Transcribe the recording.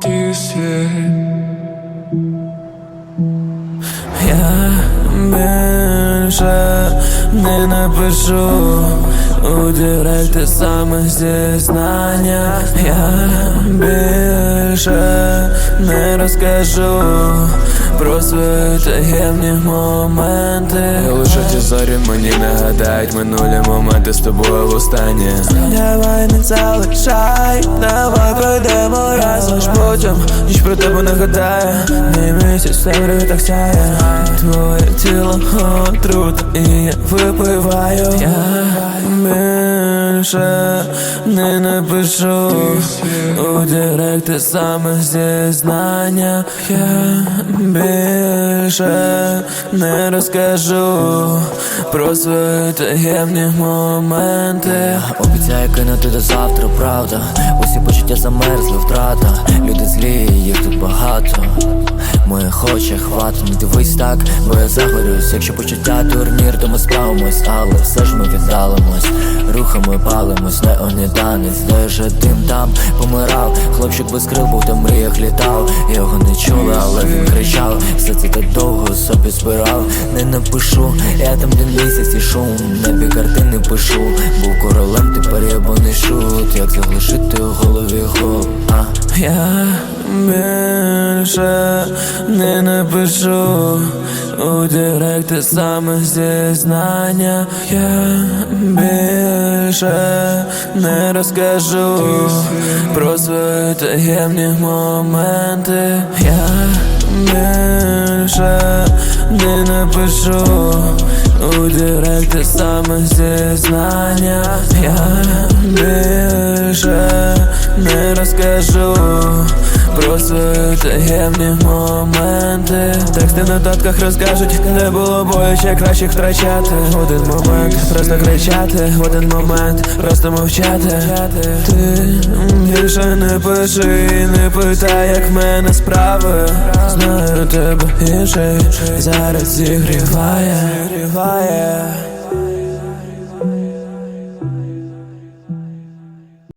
This year. Не напишу. У директи саме зізнання. Я більше не розкажу про свої таємні моменти. Лише ті зорі мені нагадають минулі моменти з тобою востаннє Давай не залишай, давай пройдемо раз Лиш потім ніч про тебе нагадає Мій місяць все так сяє. Твоє тіло отрута і я випиваю. Я більше не напишу У директи саме зізнання. Я більше не розкажу Про свої таємні моменти. Обіцяю кинути до завтра, правда? Усі почуття замерзли, втрата. Люди злі, їх тут багато Очах хвату, не дивись так, бо я загорюсь. Якщо почуття турнір, то ми справимось Але все ж ми віддалимось. Рухами палимось, не онітанець Де же дим там помирав? Хлопчик без крил був та мріях літав. Його не чули, але він кричав. Все це так довго собі збирав. Не напишу, я там де місяць і шум Небі картини пишу Був королем, тепер я бо не шут. Як заглушити у голові гол а? Я більше не напишу. У директи саме зізнання Я більше не розкажу. Про свої таємні моменти Я більше не напишу. У директи саме зізнання Я більше не розкажу про свої таємні моменти. Тексти в нотатках розкажуть, де було боляче, краще втрачати. Один момент, просто кричати, один момент, просто мовчати. Ти більше не пиши не питай, як мене справи. Знаю тебе інший зараз зігріває